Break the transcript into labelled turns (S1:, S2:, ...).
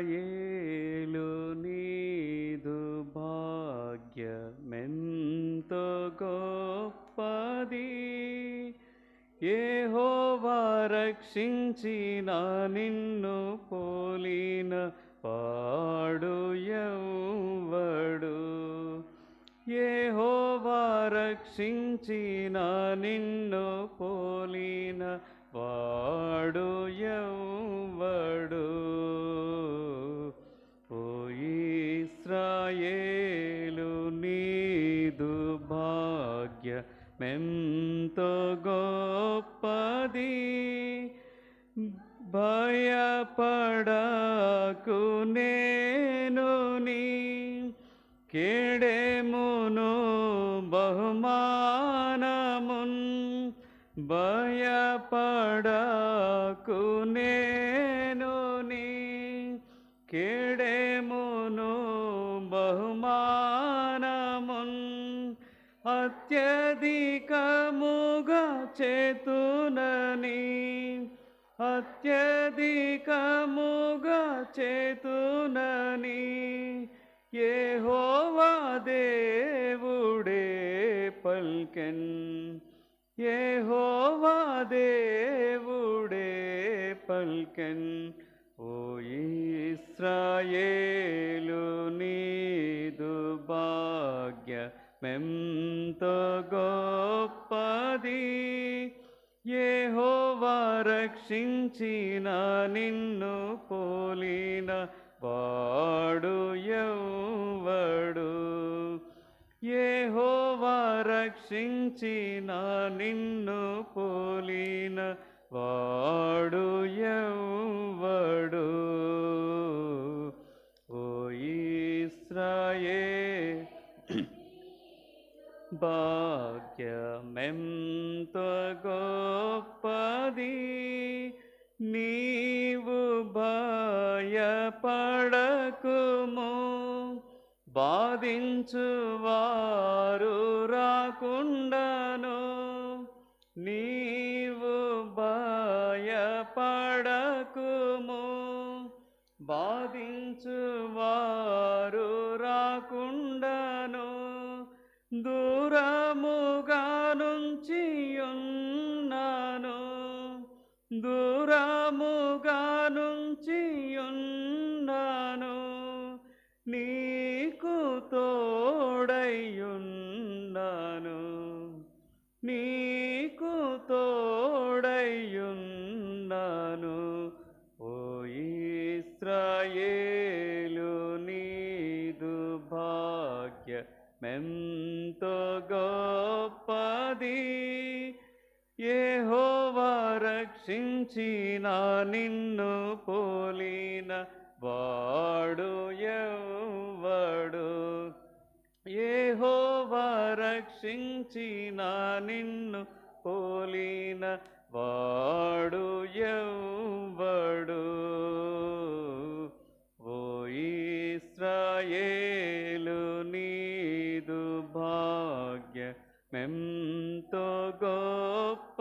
S1: ఇస్రాయేలు నీదు భాగ్యమెంతో గొప్పది. ఏహోవా రక్షించిన నిన్ను పోలిన పాడు ఎవ్వడు. ఏహోవా రక్షించిన నిన్ను పోలిన వాడు ఎవ్వడు మెంతో గొప్పది. భయపడకు నేను నీ కేడేమును బహుమానమున్. భయపడకు నేను నీ అత్యధికముగా చేతునని అత్యధికముగా చేతునని యెహోవా దేవుడే పల్కెన్ యెహోవా దేవుడే పల్కెన్. ఓ ఇస్రాయేలు నీదు భాగ్య మెంతో గొప్పది. యెహోవా రక్షించిన నిన్ను పోలిన వాడు ఎవడు యెహోవా రక్షించిన నిన్ను పోలిన వాడు ఎవడు ఓ ఇస్రాయే భాగ్యమెంత గొప్పది. నీవు భయపడకుము. బాధించువారు రాకుండాను. నీవు భయపడకుము. బాధించువారు రాకుండాను. దూరముగా ఎంతో గొప్పది. యెహోవా రక్షించిన నిన్ను పోలిన వాడు ఎవ్వడు. యెహోవా రక్షించిన నిన్ను పోలిన వాడు ఎవడు ఓ ఇస్రాయే భాగ్యమెంతో గొప్ప